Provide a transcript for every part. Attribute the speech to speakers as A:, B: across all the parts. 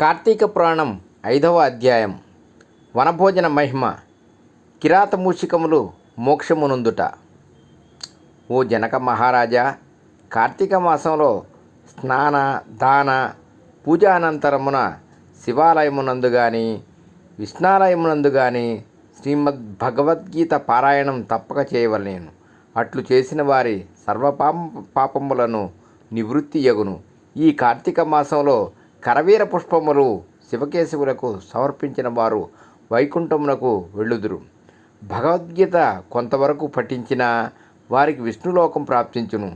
A: కార్తీక పురాణం ఐదవ అధ్యాయం. వనభోజన మహిమ కిరాతమూషికములు మోక్షమునందుట. ఓ జనక మహారాజా కార్తీక మాసంలో స్నాన దాన పూజానంతరమున శివాలయమునందు కానీ విష్ణాలయమునందు కానీ శ్రీమద్ భగవద్గీత పారాయణం తప్పక చేయవలేను. అట్లు చేసిన వారి సర్వపాప పాపములను నివృత్తి యగును. ఈ కార్తీక మాసంలో కరవీర పుష్పములు శివకేశవులకు సమర్పించిన వారు వైకుంఠమునకు వెళ్ళుదురు. భగవద్గీత కొంతవరకు పఠించిన వారికి విష్ణులోకం ప్రాప్తించును.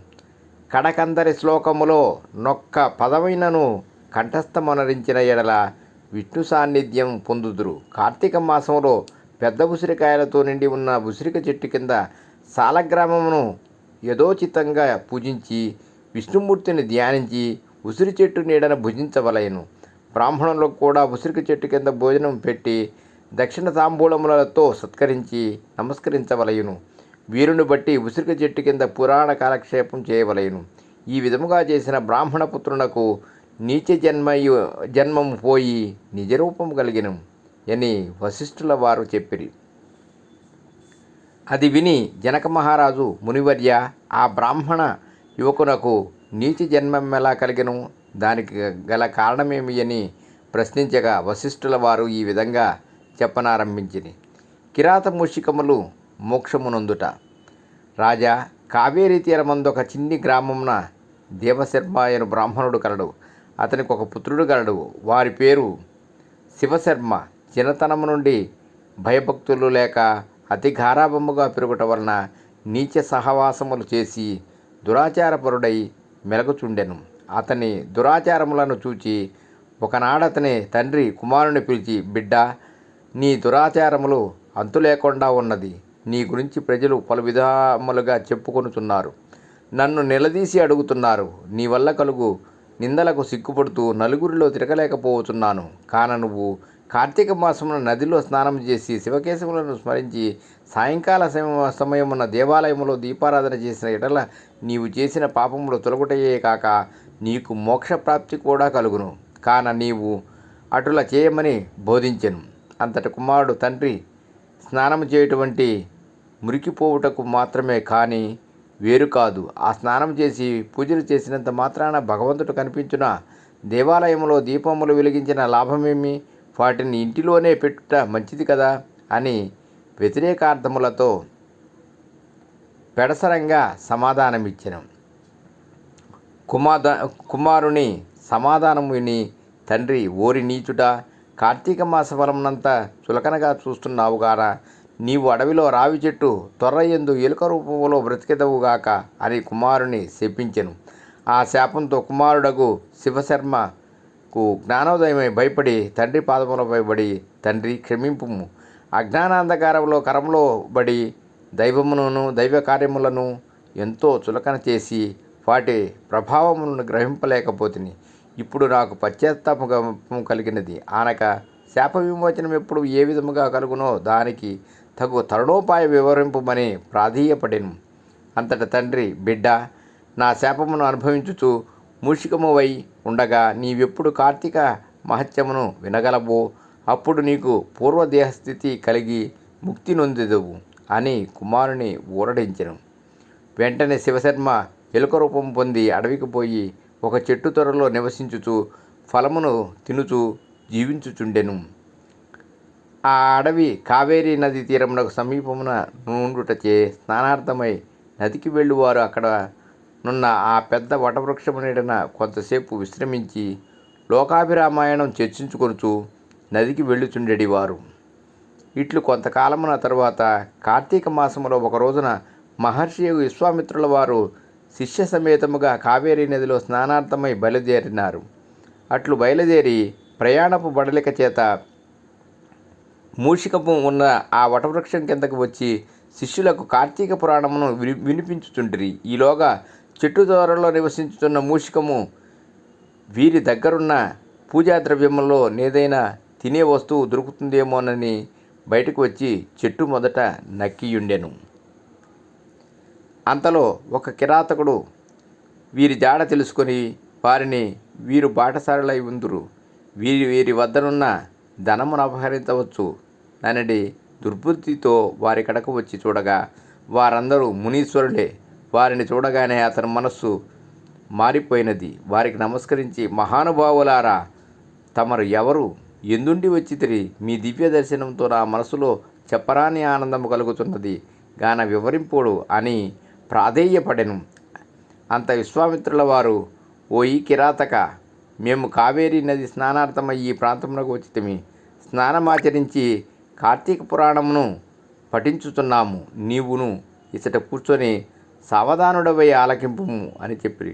A: కడకందరి శ్లోకములో నొక్క పదమైనను కంఠస్థమనరించిన ఎడల విష్ణు సాన్నిధ్యం పొందుదురు. కార్తీక మాసంలో పెద్ద ఉసిరికాయలతో నిండి ఉన్న ఉసిరిక చెట్టు కింద సాలగ్రామమును యథోచితంగా పూజించి విష్ణుమూర్తిని ధ్యానించి ఉసిరి చెట్టు నీడన భుజించవలయను బ్రాహ్మణులకు కూడా ఉసిరిక చెట్టు కింద భోజనం పెట్టి దక్షిణ తాంబూలములతో సత్కరించి నమస్కరించవలయును వీరుని బట్టి ఉసిరిక చెట్టు కింద పురాణ కాలక్షేపం చేయవలయును ఈ విధముగా చేసిన బ్రాహ్మణ పుత్రునకు నీచ జన్మ జన్మము పోయి నిజరూపం కలిగిన అని వశిష్ఠుల వారు చెప్పిరి. అది విని జనక మహారాజు మునివర్య ఆ బ్రాహ్మణ యువకునకు నీచి జన్మం ఎలా కలిగను? దానికి గల కారణమేమి అని ప్రశ్నించగా వశిష్ఠుల వారు ఈ విధంగా చెప్పనారంభించింది కిరాత మూషికములు మోక్షమునందుట. రాజా కావేరీ తీరమందొక చిన్ని గ్రామమున దేవశర్మ అయిన బ్రాహ్మణుడు కలడు. అతనికి ఒక పుత్రుడు కలడు. వారి పేరు శివశర్మ. చిన్నతనము నుండి భయభక్తులు లేక అతి గారాభముగా పెరుగుట వలన నీచ సహవాసములు చేసి దురాచారపరుడై మెలగుచుండెను అతని దురాచారములను చూచి ఒకనాడతని తండ్రి కుమారుని పిలిచి బిడ్డ నీ దురాచారములు అంతు లేకుండా ఉన్నది. నీ గురించి ప్రజలు పలు విధములుగా చెప్పుకొనుచున్నారు. నన్ను నిలదీసి అడుగుతున్నారు. నీ వల్ల కలుగు నిందలకు సిగ్గుపడుతూ నలుగురిలో తిరగలేకపోతున్నాను. కాన నువ్వు కార్తీక మాసమున నదిలో స్నానం చేసి శివకేశములను స్మరించి సాయంకాల సమయమున దేవాలయములో దీపారాధన చేసిన ఎడల నీవు చేసిన పాపములు తొలగుటయే కాక నీకు మోక్షప్రాప్తి కూడా కలుగును. కాన నీవు అటుల చేయమని బోధించెను. అంతటి కుమారుడు తండ్రి స్నానము చేయటువంటి మురికిపోవుటకు మాత్రమే కానీ వేరు కాదు. ఆ స్నానం చేసి పూజలు చేసినంత మాత్రాన భగవంతుడు కనిపించున దేవాలయంలో దీపములు వెలిగించిన లాభమేమి? వాటిని ఇంటిలోనే పెట్టుట మంచిది కదా? అని వ్యతిరేకార్థములతో పెడసరంగా సమాధానమిచ్చెను. కుమాద కుమారుని సమాధానం విని తండ్రి ఓరి నీచుట కార్తీక మాస ఫలమునంత చులకనగా చూస్తున్నావు గారా నీవు అడవిలో రావి చెట్టు తొర్రయందు ఎలుక రూపంలో బ్రతికెదవుగాక అని కుమారుని శపించెను. ఆ శాపంతో కుమారుడగు కు జ్ఞానోదయమై భయపడి తండ్రి పాదములపై పడి తండ్రి క్షమింపుము. అజ్ఞానాంధకారంలో కరంలో బడి దైవములను దైవ కార్యములను ఎంతో చులకన చేసి వాటి ప్రభావములను గ్రహింపలేకపోతుంది ఇప్పుడు నాకు పశ్చాత్తాపం కలిగినది. ఆనక శాప విమోచనం ఎప్పుడు ఏ విధముగా కలుగునో దానికి తగు తరుణోపాయ వివరింపమని ప్రాధీయపడెను. అంతట తండ్రి బిడ్డ నా శాపమును అనుభవించుచు మూషికమువై ఉండగా నీవెప్పుడు కార్తీక మహత్యమును వినగలవో అప్పుడు నీకు పూర్వదేహస్థితి కలిగి ముక్తి నొందెదవు అని కుమారుని ఊరడించెను. వెంటనే శివశర్మ ఎలుక రూపం పొంది అడవికి పోయి ఒక చెట్టు త్వరలో నివసించుచు ఫలమును తినుచు జీవించుచుండెను. ఆ అడవి కావేరీ నది తీరమునకు సమీపమున నుండుటచే స్నానార్థమై నదికి వెళ్ళువారు అక్కడ నున్న ఆ పెద్ద వటవృక్షము నీడన కొంతసేపు విశ్రమించి లోకాభిరామాయణం చర్చించుకొనుచు నదికి వెళ్ళుచుండెడివారు. ఇట్లు కొంతకాలమున తరువాత కార్తీక మాసములో ఒక రోజున మహర్షి విశ్వామిత్రుల వారు శిష్య సమేతముగా కావేరీ నదిలో స్నానార్థమై బయలుదేరినారు. అట్లు బయలుదేరి ప్రయాణపు బడలిక చేత మూషికము ఉన్న ఆ వటవృక్షం కిందకు వచ్చి శిష్యులకు కార్తీక పురాణమును విని వినిపించుచుంటిరి ఈలోగా చెట్టు ద్వారంలో నివసించుతున్న మూషికము వీరి దగ్గరున్న పూజా ద్రవ్యములో ఏదైనా తినే వస్తువు దొరుకుతుందేమోనని బయటకు వచ్చి చెట్టు మొదట నక్కియుండెను. అంతలో ఒక కిరాతకుడు వీరి జాడ తెలుసుకొని వారిని వీరు బాటసారులై ఉందురు. వీరి వీరి వద్దనున్న ధనమును అపహరించవచ్చు. ననడి దుర్బుద్ధితో వారి కడకు వచ్చి చూడగా వారందరూ మునీశ్వరులే వారిని చూడగానే అతని మనస్సు మారిపోయినది. వారికి నమస్కరించి మహానుభావులారా తమరు ఎవరు? ఎందుండి వచ్చితిరి మీ దివ్య దర్శనంతో నా మనసులో చెప్పరాని ఆనందం కలుగుతున్నది. గాన వివరింపుడు అని ప్రాధేయపడెను. అంత విశ్వామిత్రుల వారు ఓ ఈ కిరాతక మేము కావేరీ నది స్నానార్థమై ఈ ప్రాంతంలోకి వచ్చితిమి. స్నానమాచరించి కార్తీక పురాణమును పఠించుతున్నాము నీవును ఇచ్చట కూర్చొని సావధానుడవై ఆలకింపుము అని చెప్పి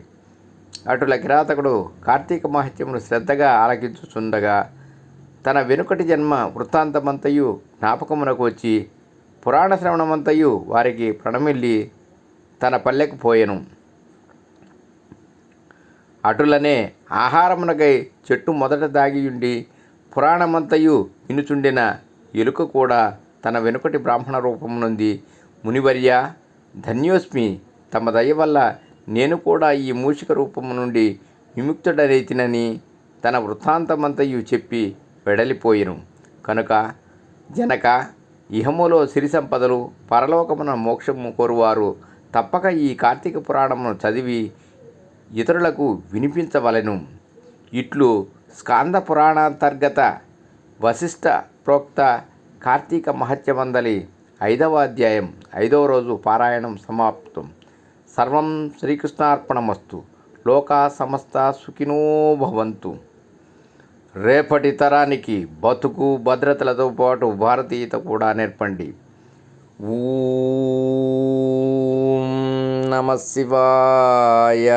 A: అటుల కిరాతకుడు కార్తీక మహత్యమును శ్రద్ధగా ఆలకించుచుండగా తన వెనుకటి జన్మ వృత్తాంతమంతయు జ్ఞాపకమునకు వచ్చి పురాణ శ్రవణమంతయు వారికి ప్రణమిల్లి తన పల్లెకు పోయెను. అటులనే ఆహారమునకై చెట్టు మొదట దాగియుండి పురాణమంతయు వినుచుండిన ఎలుక కూడా తన వెనుకటి బ్రాహ్మణ రూపం నుండి మునివర్య ధన్యోస్మి తమ దయ వల్ల నేను కూడా ఈ మూషిక రూపము నుండి విముక్తుడనైతినని తన వృత్తాంతమంతయు చెప్పి వెడలిపోయిను. కనుక జనక ఇహములో సిరి సంపదలు పరలోకమున మోక్షము కోరువారు తప్పక ఈ కార్తీక పురాణమును చదివి ఇతరులకు వినిపించవలెను. ఇట్లు స్కాంద పురాణాంతర్గత వశిష్ఠ ప్రోక్త కార్తీక మహత్యమందలి ఐదవ అధ్యాయం ఐదవ రోజు పారాయణం సమాప్తం. సర్వం శ్రీకృష్ణార్పణమస్తు. లోకా సమస్త సుఖినో భవంతు. రేపటి తరానికి బతుకు భద్రతలతో పాటు భారతీయత కూడా నేర్పండి. ఊ నమ శివాయ.